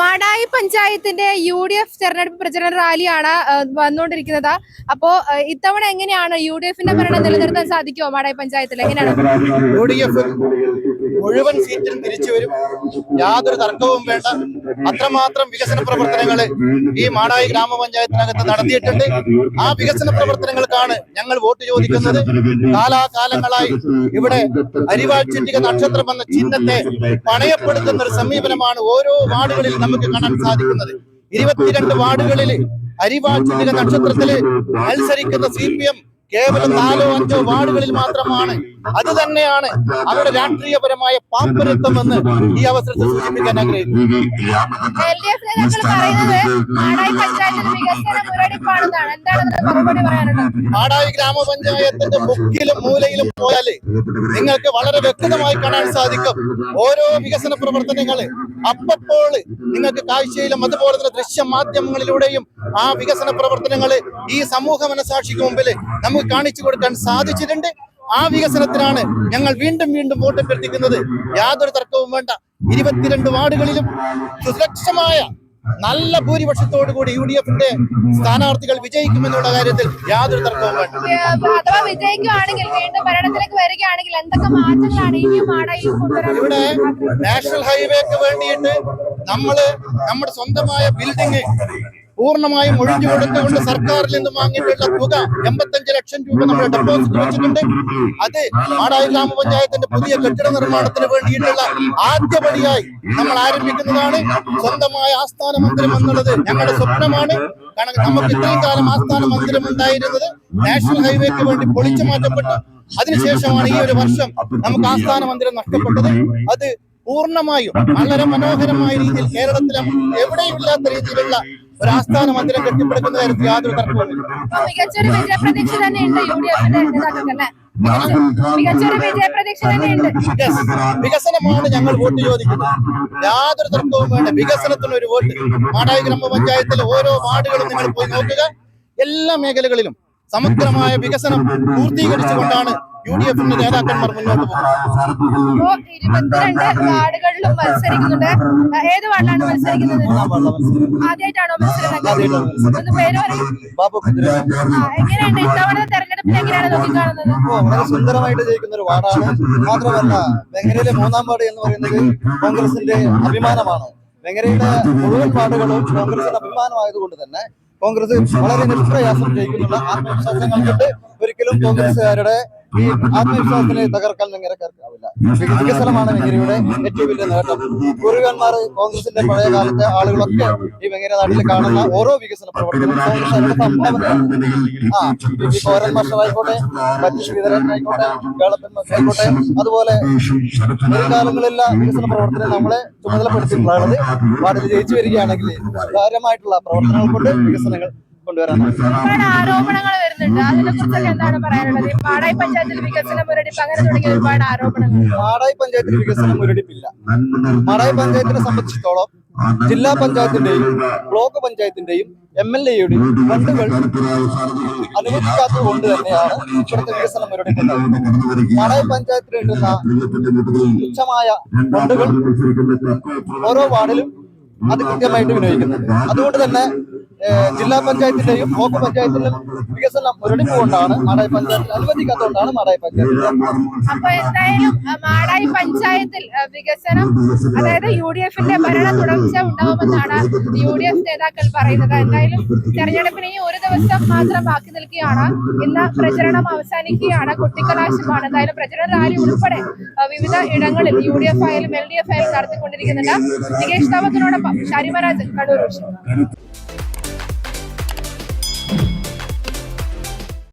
മാടായി പഞ്ചായത്തിന്റെ U D F തെരഞ്ഞെടുപ്പ് പ്രചരണ റാലിയാണ് വന്നുകൊണ്ടിരിക്കുന്നത്. അപ്പോ ഇത്തവണ എങ്ങനെയാണ് യു ഡി എഫിന്റെ ഭരണം നിലനിർത്താൻ സാധിക്കുമോ മാടായി പഞ്ചായത്തിൽ? എങ്ങനെയാണ്? യു ഡി എഫ് മുഴുവൻ സീറ്റിൽ തിരിച്ചു വരും. യാതൊരു തർക്കവും വേണ്ട. അത്രമാത്രം വികസന പ്രവർത്തനങ്ങൾ ഈ മാടായി ഗ്രാമപഞ്ചായത്തിനകത്ത് നടത്തിയിട്ടുണ്ട്. ആ വികസന പ്രവർത്തനങ്ങൾക്കാണ് ഞങ്ങൾ വോട്ട് ചോദിക്കുന്നത്. കാലാകാലങ്ങളായി ഇവിടെ അരിവാഴ്ചിക നക്ഷത്രം എന്ന ചിഹ്നത്തെ പണയപ്പെടുത്തുന്ന ഒരു സമീപനമാണ് ഓരോ വാർഡുകളിൽ നമുക്ക് കാണാൻ സാധിക്കുന്നത്. ഇരുപത്തിരണ്ട് വാർഡുകളിൽ അരിവാഴ്ചിക നക്ഷത്രത്തിൽ മത്സരിക്കുന്ന സി പി എം കേവലം നാലോ അഞ്ചോ വാർഡുകളിൽ മാത്രമാണ്. അത് തന്നെയാണ് അവരുടെ രാഷ്ട്രീയപരമായ പാപ്പരത്വം എന്ന് ഈ അവസരത്തിൽ സൂചിപ്പിക്കാൻ ആഗ്രഹിക്കുന്നു. മാടായി ഗ്രാമപഞ്ചായത്തിന്റെ മുക്കിലും മൂലയിലും പോയാൽ നിങ്ങൾക്ക് വളരെ വ്യക്തമായി കാണാൻ സാധിക്കും. ഓരോ വികസന പ്രവർത്തനങ്ങൾ അപ്പപ്പോൾ നിങ്ങൾക്ക് കാഴ്ചയിലും അതുപോലെ തന്നെ ദൃശ്യ മാധ്യമങ്ങളിലൂടെയും ആ വികസന പ്രവർത്തനങ്ങൾ ഈ സമൂഹ മനസാക്ഷിക്ക് മുമ്പിൽ നമുക്ക് കാണിച്ചു കൊടുക്കാൻ സാധിച്ചിട്ടുണ്ട്. ആ വികസനത്തിനാണ് ഞങ്ങൾ വീണ്ടും വീണ്ടും വോട്ട് അഭ്യർത്ഥിക്കുന്നത്. യാതൊരു തർക്കവും വേണ്ട. ഇരുപത്തിരണ്ട് വാർഡുകളിലും സുരക്ഷമായ നല്ല ഭൂരിപക്ഷത്തോടു കൂടി യു ഡി എഫിന്റെ സ്ഥാനാർത്ഥികൾ വിജയിക്കുമെന്നുള്ള കാര്യത്തിൽ യാതൊരു തർക്കവും വേണ്ട. ഏ, അഥവാ വിജയിക്കുകയാണെങ്കിൽ വീണ്ടും ഭരണത്തിലേക്ക് വരികയാണെങ്കിൽ എന്തൊക്കെ മാറ്റങ്ങളാണ് ഇവിടെ നാഷണൽ ഹൈവേക്ക് വേണ്ടിയിട്ട് നമ്മൾ നമ്മുടെ സ്വന്തമായ ബിൽഡിംഗ് പൂർണമായും ഒഴിഞ്ഞു കൊടുത്തുകൊണ്ട് സർക്കാരിൽ നിന്ന് വാങ്ങിയിട്ടുള്ള തുക എൺപത്തഞ്ച് ലക്ഷം രൂപ നമ്മൾ ഡെപ്പോസിറ്റ് വെച്ചിട്ടുണ്ട്. അത് മാടായി ഗ്രാമപഞ്ചായത്തിന്റെ പുതിയ കെട്ടിട നിർമ്മാണത്തിന് വേണ്ടിയിട്ടുള്ള ആദ്യപടിയായി നമ്മൾ ആരംഭിക്കുന്നതാണ് സ്വന്തമായ ആസ്ഥാന മന്ദിരം എന്നുള്ളത്. ഞങ്ങളുടെ സ്വപ്നമാണ്. കാരണം നമുക്ക് ഇത്രയും കാലം ആസ്ഥാന മന്ദിരം ഉണ്ടായിരുന്നത് നാഷണൽ ഹൈവേക്ക് വേണ്ടി പൊളിച്ചു മാറ്റപ്പെട്ടു. അതിനുശേഷമാണ് ഈ ഒരു വർഷം നമുക്ക് ആസ്ഥാന മന്ദിരം നഷ്ടപ്പെട്ടത്. അത് പൂർണമായും വളരെ മനോഹരമായ രീതിയിൽ കേരളത്തിലെ എവിടെയും ഇല്ലാത്ത രീതിയിലുള്ള ഒരു ആസ്ഥാന മന്ദിരം കെട്ടിപ്പടുക്കുന്ന കാര്യത്തിൽ യാതൊരു തർക്കവുമില്ല അപ്പൊ മികച്ചൊരു വിജയപ്രതീക്ഷ തന്നെയുണ്ട് യു ഡി എഫിന്റെ നേതാക്കൾക്കല്ലേ. മികച്ച- മികച്ചൊരു വിജയപ്രതീക്ഷ തന്നെയുണ്ട്. Yes. വികസനമാണ് ഞങ്ങൾ വോട്ട് ചോദിക്കുന്നത്. യാതൊരു തർക്കവും വേണ്ട. വികസനത്തിന് ഒരു വോട്ട്. മാടായി ഗ്രാമപഞ്ചായത്തിലെ ഓരോ വാർഡുകളും നിങ്ങൾ പോയി നോക്കുക. എല്ലാ മേഖലകളിലും സമഗ്രമായ വികസനം പൂർത്തീകരിച്ചുകൊണ്ടാണ് യു ഡി എഫിന്റെ നേതാക്കന്മാർ മുന്നോട്ട് പോകുന്നത് ഇപ്പോ ഇരുപത്തിരണ്ട് വാർഡുകളിലും മത്സരിക്കുന്നുണ്ട്. ആ, ഏത് വാർഡിലാണ് മത്സരിക്കുന്നത്? ആദ്യമായിട്ടാണോ മത്സരം ഒന്ന് പേര് പറയും. ബാബു കുതിര എങ്ങനെയുണ്ട്? ഇത്തവണ തെരഞ്ഞെടുപ്പിൽ എങ്ങനെയാണ് നോക്കിക്കാണുന്നത്? ഓ, വളരെ സുന്ദരമായിട്ട് ജയിക്കുന്ന ഒരു വാർഡാണ്. മാത്രമല്ല വെങ്ങരയിലെ മൂന്നാം വാർഡ് എന്ന് പറയുന്നത് കോൺഗ്രസിന്റെ അഭിമാനമാണ്. വെങ്ങരയുടെ മുഴുവൻ വാർഡുകളും കോൺഗ്രസിന്റെ അഭിമാനമായതുകൊണ്ട് തന്നെ കോൺഗ്രസ് വളരെ നിഷ്പ്രയാസം ജയിക്കുന്നുള്ള ആത്മവിശ്വാസം കണ്ടിട്ട് ഒരിക്കലും കോൺഗ്രസുകാരുടെ ഈ ആത്മവിശ്വാസത്തിനെ തകർക്കാൻ വെങ്ങരക്കാർക്കാവില്ല വിക- വികസനമാണ് വെങ്ങരയുടെ ഏറ്റവും വലിയ നേട്ടം പൂർവികന്മാർ കോൺഗ്രസിന്റെ പഴയ കാലത്തെ ആളുകളൊക്കെ ഈ വെങ്ങര നാട്ടിൽ കാണുന്ന ഓരോ വികസന പ്രവർത്തനങ്ങളും കോൺഗ്രസ് അവരുടെ സംഭാവനയാണ് ആ ഈ മറ്റു ശ്രീധരനായിക്കോട്ടെ കേളപ്പൻ ആയിക്കോട്ടെ അതുപോലെ കാലങ്ങളെല്ലാം കാലങ്ങളിലെ വികസന പ്രവർത്തനം നമ്മളെ ചുമതലപ്പെടുത്തിയിട്ടുള്ളത് വാർഡിൽ ജയിച്ചു വരികയാണെങ്കിൽ കാര്യമായിട്ടുള്ള പ്രവർത്തനങ്ങൾ കൊണ്ട് വികസനങ്ങൾ കൊണ്ടുവരാനാണ് ഒരുപാട് ആരോപണങ്ങൾ വരുന്നുണ്ട്. അതിനെ കുറിച്ചൊക്കെ എന്താണ് പറയാനുള്ളത്? പാടായി പഞ്ചായത്തിൽ വികസന മുരടിപ്പ് അങ്ങനെ തുടങ്ങിയ ഒരുപാട് ആരോപണങ്ങൾ. പാടായി പഞ്ചായത്തിൽ വികസന മുരടിപ്പില്ല. പാടായി പഞ്ചായത്തിനെ സംബന്ധിച്ചിടത്തോളം ജില്ലാ പഞ്ചായത്തിന്റെയും ബ്ലോക്ക് പഞ്ചായത്തിന്റെയും എം എൽ എയുടെയും ഫണ്ടുകൾ അനുവദിക്കാത്തത് കൊണ്ട് തന്നെയാണ് ഇവിടുത്തെ വികസനം മുരടിക്കുന്നത് പാടായി പഞ്ചായത്തിന് കിട്ടുന്ന തുച്ഛമായ ഫണ്ടുകൾ ഓരോ വാർഡിലും അത് കൃത്യമായിട്ട് വിനിയോഗിക്കുന്നത് അതുകൊണ്ട് തന്നെ ജില്ലാ പഞ്ചായത്തിന്റെയും ബ്ലോക്ക് പഞ്ചായത്തിന്റെയും വികസനം മുരടിപ്പ് കൊണ്ടാണ് മാടായി പഞ്ചായത്തിൽ അനുവദിക്കാത്തതുകൊണ്ടാണ് മാടായി പഞ്ചായത്തിൽ അപ്പൊ എന്തായാലും മാടായി പഞ്ചായത്തിൽ വികസനം അതായത് യു ഡി എഫിന്റെ ഭരണ തുടർച്ച ഉണ്ടാവുമെന്നാണ് യു ഡി എഫ് നേതാക്കൾ പറയുന്നത്. എന്തായാലും തെരഞ്ഞെടുപ്പിന് ഈ ഒരു ദിവസം മാത്രം ബാക്കി നിൽക്കുകയാണ്. ഇന്ന് പ്രചരണം അവസാനിക്കുകയാണ്. കുട്ടിക്കലാശമാണ്. എന്തായാലും പ്രചരണ റാലി ഉൾപ്പെടെ വിവിധ ഇടങ്ങളിൽ യു ഡി എഫ് ആയാലും എൽ ഡി എഫ് ആയാലും നടത്തിക്കൊണ്ടിരിക്കുന്നുണ്ട്. നികേഷ് കണ്ണൂർ.